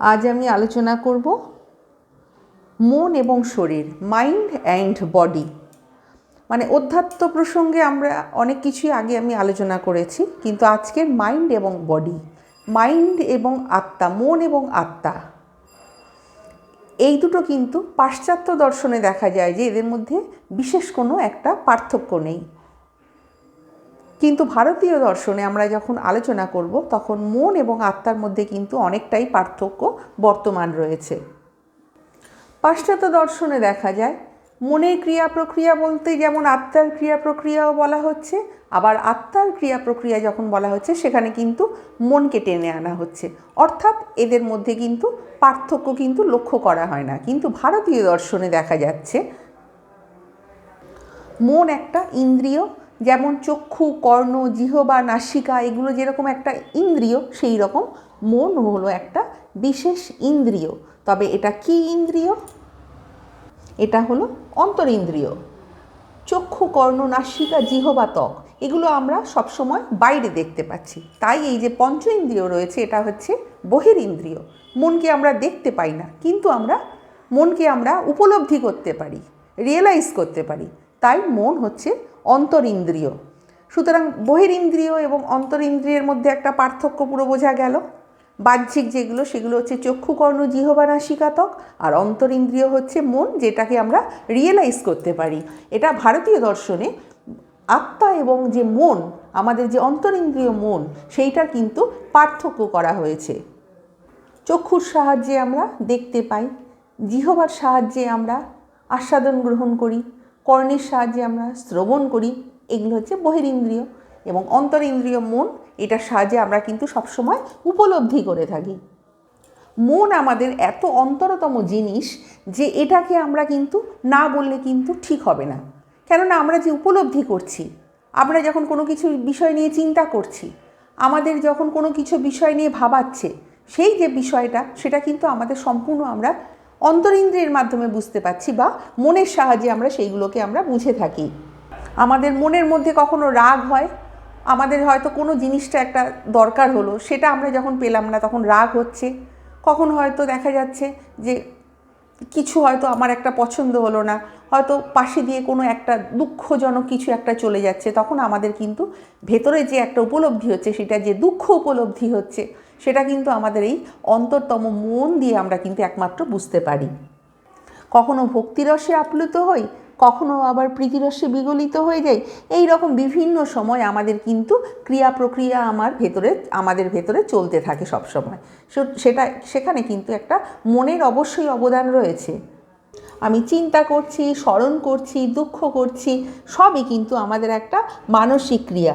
আজ আমি আলোচনা করব মন এবং শরীর মাইন্ড অ্যান্ড বডি মানে অধ্যাত্ম প্রসঙ্গে আমরা অনেক কিছুই আগে আমি আলোচনা করেছি, কিন্তু আজকের মাইন্ড এবং বডি মাইন্ড এবং আত্মা, মন এবং আত্মা। এই দুটো কিন্তু পাশ্চাত্য দর্শনে দেখা যায় যে এদের মধ্যে বিশেষ কোনো একটা পার্থক্য নেই। কিন্তু ভারতীয় দর্শনে আমরা যখন আলোচনা করব, তখন মন এবং আত্মার মধ্যে কিন্তু অনেকটাই পার্থক্য বর্তমান রয়েছে। পাশ্চাত্য দর্শনে দেখা যায়, মনের ক্রিয়া প্রক্রিয়া বলতে যেমন আত্মার ক্রিয়া প্রক্রিয়াও বলা হচ্ছে, আবার আত্মার ক্রিয়া প্রক্রিয়া যখন বলা হচ্ছে, সেখানে কিন্তু মনকে টেনে আনা হচ্ছে। অর্থাৎ এদের মধ্যে কিন্তু পার্থক্য কিন্তু লক্ষ্য করা হয় না। কিন্তু ভারতীয় দর্শনে দেখা যাচ্ছে, মন একটা ইন্দ্রিয় যেমন চক্ষু, কর্ণ জিহ বা নাসিকা, এগুলো যেরকম একটা ইন্দ্রিয়, সেই রকম মন হলো একটা বিশেষ ইন্দ্রিয়। তবে এটা কি ইন্দ্রিয়? এটা হলো অন্তরিন্দ্রিয়। চক্ষু, কর্ণ, নাসিকা জিহ বা ত্বক, এগুলো আমরা সবসময় বাইরে দেখতে পাচ্ছি। তাই এই যে পঞ্চ ইন্দ্রিয় রয়েছে, এটা হচ্ছে বহির ইন্দ্রিয়। মনকে আমরা দেখতে পাই না, কিন্তু আমরা মনকে আমরা উপলব্ধি করতে পারি রিয়েলাইজ করতে পারি। তাই মন হচ্ছে অন্তরিন্দ্রিয়। সুতরাং বহিরিন্দ্রিয় এবং অন্তরিন্দ্রিয়ের মধ্যে একটা পার্থক্য পুরো বোঝা গেল। বাহ্যিক যেগুলো, সেগুলো হচ্ছে চক্ষুকর্ণ, জিহবা, নাসিকাতক, আর অন্তরিন্দ্রিয় হচ্ছে মন, যেটাকে আমরা রিয়েলাইজ করতে পারি। এটা ভারতীয় দর্শনে আত্মা এবং যে মন, আমাদের যে অন্তরিন্দ্রিয় মন, সেইটার কিন্তু পার্থক্য করা হয়েছে। চক্ষুর সাহায্যে আমরা দেখতে পাই, জিহবার সাহায্যে আমরা আস্বাদন গ্রহণ করি। কর্ণের সাহায্যে আমরা শ্রবণ করি, এগুলো হচ্ছে বহিরিন্দ্রিয় এবং অন্তরিন্দ্রিয় মন, এটার সাহায্যে আমরা কিন্তু সবসময় উপলব্ধি করে থাকি। মন আমাদের এত অন্তরতম জিনিস যে এটাকে আমরা কিন্তু না বললে কিন্তু ঠিক হবে না। কেননা আমরা যে উপলব্ধি করছি, আমরা যখন কোনো কিছু বিষয় নিয়ে চিন্তা করছি, আমাদের যখন কোনো কিছু বিষয় নিয়ে ভাবাচ্ছে, সেই যে বিষয়টা, সেটা কিন্তু আমাদের সম্পূর্ণ আমরা অন্তরিন্দ্রিয়ের মাধ্যমে বুঝতে পারছি বা মনের সাহায্যে আমরা সেইগুলোকে আমরা বুঝে থাকি। আমাদের মনের মধ্যে কখনো রাগ হয়, আমাদের হয়তো কোনো জিনিসটা একটা দরকার হলো, সেটা আমরা যখন পেলাম না তখন রাগ হচ্ছে। কখন হয়তো দেখা যাচ্ছে যে কিছু হয়তো আমার একটা পছন্দ হলো না, হয়তো পাশে দিয়ে কোনো একটা দুঃখজনক কিছু একটা চলে যাচ্ছে, তখন আমাদের কিন্তু ভেতরে যে একটা উপলব্ধি হচ্ছে, সেটা যে দুঃখ উপলব্ধি হচ্ছে সেটা কিন্তু আমাদের এই অন্তরতম মন দিয়ে আমরা কিন্তু একমাত্র বুঝতে পারি। কখনো ভক্তিরসে আপ্লুত হই, কখনো আবার প্রীতিরসে বিগলিত হয়ে যাই। এই রকম বিভিন্ন সময় আমাদের কিন্তু ক্রিয়া প্রক্রিয়া আমার ভেতরে, আমাদের ভেতরে চলতে থাকে সব সময় সেটা, সেখানে কিন্তু একটা মনের অবশ্যই অবদান রয়েছে। আমি চিন্তা করছি, স্মরণ করছি, দুঃখ করছি, সবই কিন্তু আমাদের একটা মানসিক ক্রিয়া।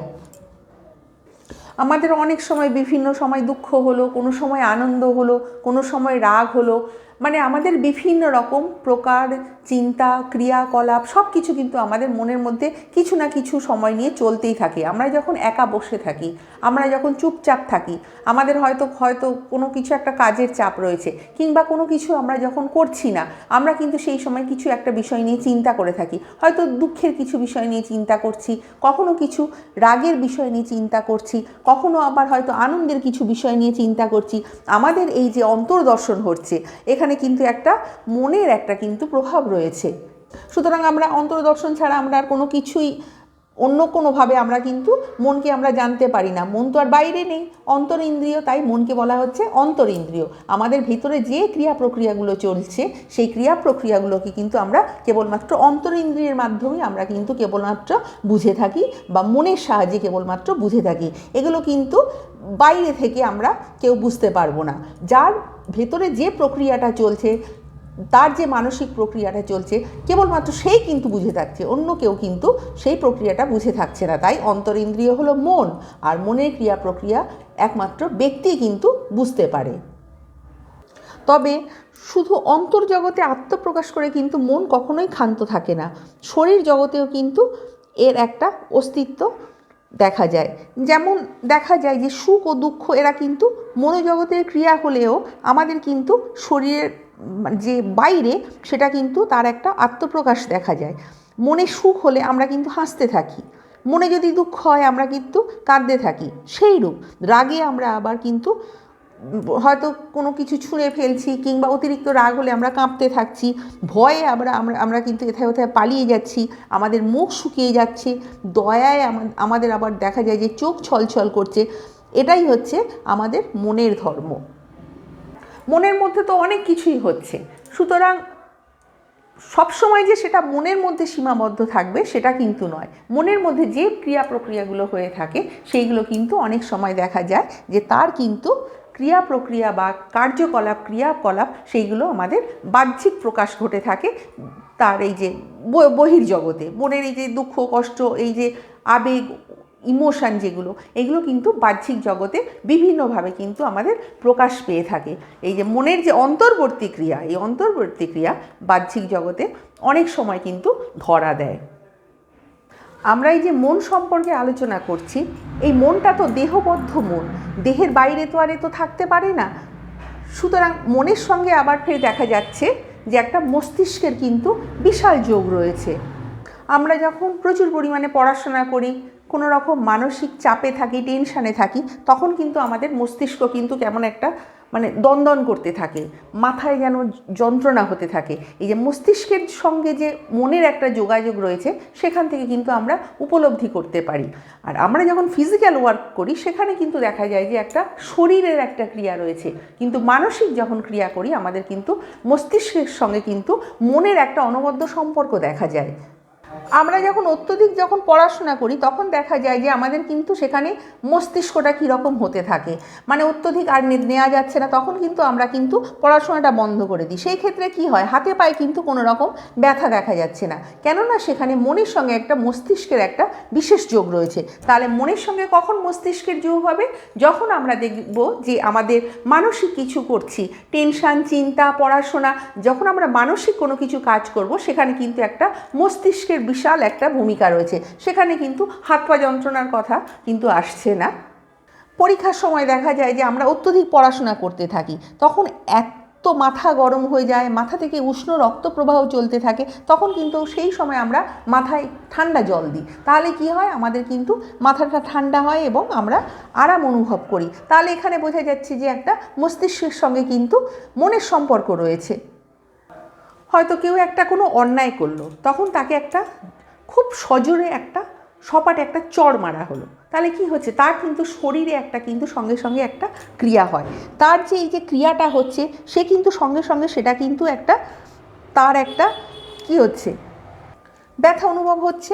আমাদের অনেক সময় বিভিন্ন সময় দুঃখ হলো, কোনো সময় আনন্দ হলো, কোনো সময় রাগ হলো। মানে আমাদের বিভিন্ন রকম প্রকার চিন্তা, ক্রিয়াকলাপ সব কিছু কিন্তু আমাদের মনের মধ্যে কিছু না কিছু সময় নিয়ে চলতেই থাকে। আমরা যখন একা বসে থাকি, আমরা যখন চুপচাপ থাকি, আমাদের হয়তো হয়তো কোনো কিছু একটা কাজের চাপ রয়েছে কিংবা কোনো কিছু আমরা যখন করছি না, আমরা কিন্তু সেই সময় কিছু একটা বিষয় নিয়ে চিন্তা করে থাকি। হয়তো দুঃখের কিছু বিষয় নিয়ে চিন্তা করছি, কখনো কিছু রাগের বিষয় নিয়ে চিন্তা করছি, কখনো আবার হয়তো আনন্দের কিছু বিষয় নিয়ে চিন্তা করছি। আমাদের এই যে অন্তর্দর্শন হচ্ছে, এখানে কিন্তু একটা মনের একটা কিন্তু প্রভাব রয়েছে। সুতরাং আমরা অন্তর্দর্শন ছাড়া আমরা আর কোনো কিছুই, অন্য কোনোভাবে আমরা কিন্তু মনকে আমরা জানতে পারি না। মন তো আর বাইরে নেই, অন্তর ইন্দ্রিয়, তাই মনকে বলা হচ্ছে অন্তর ইন্দ্রিয়। আমাদের ভিতরে যে ক্রিয়া প্রক্রিয়াগুলো চলছে, সেই ক্রিয়া প্রক্রিয়াগুলোকে কিন্তু আমরা কেবলমাত্র অন্তর ইন্দ্রিয়ের মাধ্যমেই আমরা কিন্তু কেবলমাত্র বুঝে থাকি বা মনের সাহায্যে কেবলমাত্র বুঝে থাকি। এগুলো কিন্তু বাইরে থেকে আমরা কেউ বুঝতে পারব না। যার ভেতরে যে প্রক্রিয়াটা চলছে, তার যে মানসিক প্রক্রিয়াটা চলছে, কেবলমাত্র সেই কিন্তু বুঝে থাকছে, অন্য কেউ কিন্তু সেই প্রক্রিয়াটা বুঝে থাকছে না। তাই অন্তরিন্দ্রিয় হলো মন, আর মনের ক্রিয়া প্রক্রিয়া একমাত্র ব্যক্তি কিন্তু বুঝতে পারে। তবে শুধু অন্তর্জগতে আত্মপ্রকাশ করে কিন্তু মন কখনোই ক্ষান্ত থাকে না। শরীর জগতেও কিন্তু এর একটা অস্তিত্ব দেখা যায়। যেমন দেখা যায় যে সুখ ও দুঃখ এরা কিন্তু মনোজগতের ক্রিয়া হলেও আমাদের কিন্তু শরীরের যে বাইরে সেটা কিন্তু তার একটা আত্মপ্রকাশ দেখা যায়। মনে সুখ হলে আমরা কিন্তু হাসতে থাকি। মনে যদি দুঃখ হয় আমরা কিন্তু কাঁদতে থাকি। সেই রূপ রাগে আমরা আবার কিন্তু হয়তো কোনো কিছু ছুঁড়ে ফেলছি কিংবা অতিরিক্ত রাগ হলে আমরা কাঁপতে থাকছি, ভয়ে আমরা আমরা আমরা কিন্তু এথায় ওথায় পালিয়ে যাচ্ছি, আমাদের মুখ শুকিয়ে যাচ্ছে, দয়ায় আমাদের আবার দেখা যায় যে চোখ ছলছল করছে। এটাই হচ্ছে আমাদের মনের ধর্ম। মনের মধ্যে তো অনেক কিছুই হচ্ছে। সুতরাং সবসময় যে সেটা মনের মধ্যে সীমাবদ্ধ থাকবে সেটা কিন্তু নয়। মনের মধ্যে যে ক্রিয়া প্রক্রিয়াগুলো হয়ে থাকে, সেইগুলো কিন্তু অনেক সময় দেখা যায় যে তার কিন্তু ক্রিয়া প্রক্রিয়া বা কার্যকলাপ, ক্রিয়াকলাপ, সেইগুলো আমাদের বাহ্যিক প্রকাশ ঘটে থাকে তার এই যে বহির্জগতে। মনের এই যে দুঃখ, কষ্ট, এই যে আবেগ, ইমোশান যেগুলো, এগুলো কিন্তু বাহ্যিক জগতে বিভিন্নভাবে কিন্তু আমাদের প্রকাশ পেয়ে থাকে। এই যে মনের যে অন্তর্বর্তী ক্রিয়া, এই অন্তর্বর্তী ক্রিয়া বাহ্যিক জগতে অনেক সময় কিন্তু ধরা দেয়। আমরা এই যে মন সম্পর্কে আলোচনা করছি, এই মনটা তো দেহবদ্ধ মন। দেহের বাইরে তো আর এ তো থাকতে পারে না। সুতরাং মনের সঙ্গে আবার ফের দেখা যাচ্ছে যে একটা মস্তিষ্কের কিন্তু বিশাল যোগ রয়েছে। আমরা যখন প্রচুর পরিমাণে পড়াশোনা করি, কোনো রকম মানসিক চাপে থাকি টেনশানে থাকি, তখন কিন্তু আমাদের মস্তিষ্ক কিন্তু কেমন একটা মানে দন্দন করতে থাকে, মাথায় যেন যন্ত্রণা হতে থাকে। এই যে মস্তিষ্কের সঙ্গে যে মনের একটা যোগাযোগ রয়েছে, সেখান থেকে কিন্তু আমরা উপলব্ধি করতে পারি। আর আমরা যখন ফিজিক্যাল ওয়ার্ক করি, সেখানে কিন্তু দেখা যায় যে একটা শরীরের একটা ক্রিয়া রয়েছে। কিন্তু মানসিক যখন ক্রিয়া করি, আমাদের কিন্তু মস্তিষ্কের সঙ্গে কিন্তু মনের একটা অনবদ্য সম্পর্ক দেখা যায়। আমরা যখন অত্যধিক যখন পড়াশোনা করি, তখন দেখা যায় যে আমাদের কিন্তু সেখানে মস্তিষ্কটা কীরকম হতে থাকে। মানে অত্যধিক আর নেওয়া যাচ্ছে না, তখন কিন্তু আমরা কিন্তু পড়াশোনাটা বন্ধ করে দিই। সেই ক্ষেত্রে কি হয়, হাতে পায়ে কিন্তু কোনো রকম ব্যথা দেখা যাচ্ছে না। কেননা সেখানে মনের সঙ্গে একটা মস্তিষ্কের একটা বিশেষ যোগ রয়েছে। তাহলে মনের সঙ্গে কখন মস্তিষ্কের যোগ হবে? যখন আমরা দেখব যে আমাদের মানসিক কিছু করছি, টেনশান, চিন্তা, পড়াশোনা, যখন আমরা মানসিক কোনো কিছু কাজ করব, সেখানে কিন্তু একটা মস্তিষ্কের বিশাল একটা ভূমিকা রয়েছে। সেখানে কিন্তু হাত পা যন্ত্রণার কথা কিন্তু আসছে না। পরীক্ষার সময় দেখা যায় যে আমরা অত্যধিক পড়াশোনা করতে থাকি। তখন এত মাথা গরম হয়ে যায়, মাথা থেকে উষ্ণ রক্ত প্রবাহ চলতে থাকে। তখন কিন্তু সেই সময় আমরা মাথায় ঠান্ডা জল দিই। তাহলে কি হয়? আমাদের কিন্তু মাথাটা ঠান্ডা হয় এবং আমরা আরাম অনুভব করি। তাহলে এখানে বোঝা যাচ্ছে যে একটা মস্তিষ্কের সঙ্গে কিন্তু মনের সম্পর্ক রয়েছে। হয়তো কেউ একটা কোনো অন্যায় করল, তখন তাকে একটা খুব সজোরে একটা সপাটে একটা চড় মারা হলো। তাহলে কি হচ্ছে? তার কিন্তু শরীরে একটা কিন্তু সঙ্গে সঙ্গে একটা ক্রিয়া হয়। তার যে এই যে ক্রিয়াটা হচ্ছে, সে কিন্তু সঙ্গে সঙ্গে সেটা কিন্তু একটা, তার একটা কি হচ্ছে? ব্যথা অনুভব হচ্ছে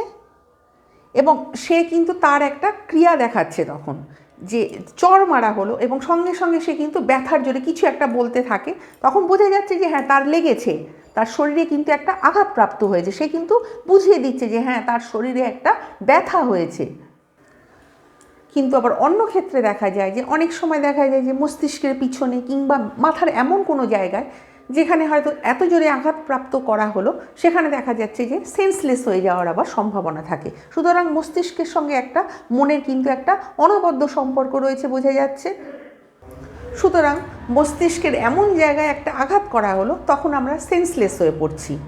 এবং সে কিন্তু তার একটা ক্রিয়া দেখাচ্ছে তখন যে চড় মারা হলো এবং সঙ্গে সঙ্গে সে কিন্তু ব্যথার জোরে কিছু একটা বলতে থাকে। তখন বোঝা যাচ্ছে যে হ্যাঁ তার লেগেছে। তার শরীরে কিন্তু একটা আঘাতপ্রাপ্ত হয়েছে। সে কিন্তু বুঝিয়ে দিচ্ছে যে হ্যাঁ তার শরীরে একটা ব্যথা হয়েছে। কিন্তু আবার অন্য ক্ষেত্রে দেখা যায় যে, অনেক সময় দেখা যায় যে, মস্তিষ্কের পিছনে কিংবা মাথার এমন কোনো জায়গায় যেখানে হয়তো এত জোরে আঘাতপ্রাপ্ত করা হলো, সেখানে দেখা যাচ্ছে যে সেন্সলেস হয়ে যাওয়ার আবার সম্ভাবনা থাকে। সুতরাং মস্তিষ্কের সঙ্গে একটা মনের কিন্তু একটা অনবদ্য সম্পর্ক রয়েছে বোঝা যাচ্ছে। সুতরাং মস্তিষ্কের এমন জায়গায় একটা আঘাত করা হলো, তখন আমরা সেন্সলেস হয়ে পড়ছি।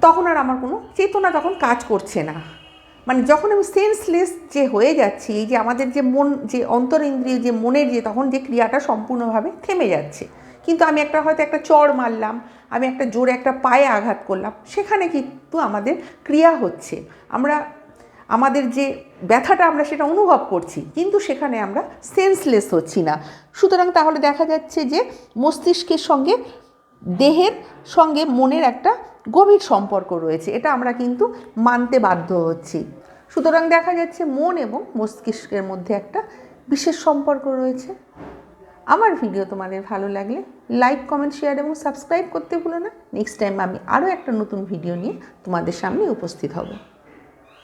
তখন আর আমার কোনো চেতনা তখন কাজ করছে না। মানে যখন আমি সেন্সলেস যে হয়ে যাচ্ছি, এই যে আমাদের যে মন, যে অন্তরিন্দ্রিয়, যে মনের যে তখন যে ক্রিয়াটা সম্পূর্ণভাবে থেমে যাচ্ছে। কিন্তু আমি একটা হয়তো একটা চড় মারলাম, আমি একটা জোরে একটা পায়ে আঘাত করলাম, সেখানে কিন্তু আমাদের ক্রিয়া হচ্ছে। আমরা আমাদের যে ব্যথাটা আমরা সেটা অনুভব করছি, কিন্তু সেখানে আমরা সেন্সলেস হচ্ছি না। সুতরাং তাহলে দেখা যাচ্ছে যে মস্তিষ্কের সঙ্গে, দেহের সঙ্গে মনের একটা গভীর সম্পর্ক রয়েছে, এটা আমরা কিন্তু মানতে বাধ্য হচ্ছি। সুতরাং দেখা যাচ্ছে মন এবং মস্তিষ্কের মধ্যে একটা বিশেষ সম্পর্ক রয়েছে। আমার ভিডিও তোমাদের ভালো লাগলে লাইক কমেন্ট শেয়ার এবং সাবস্ক্রাইব করতে ভুলো না। নেক্সট টাইম আমি আরও একটা নতুন ভিডিও নিয়ে তোমাদের সামনে উপস্থিত হব।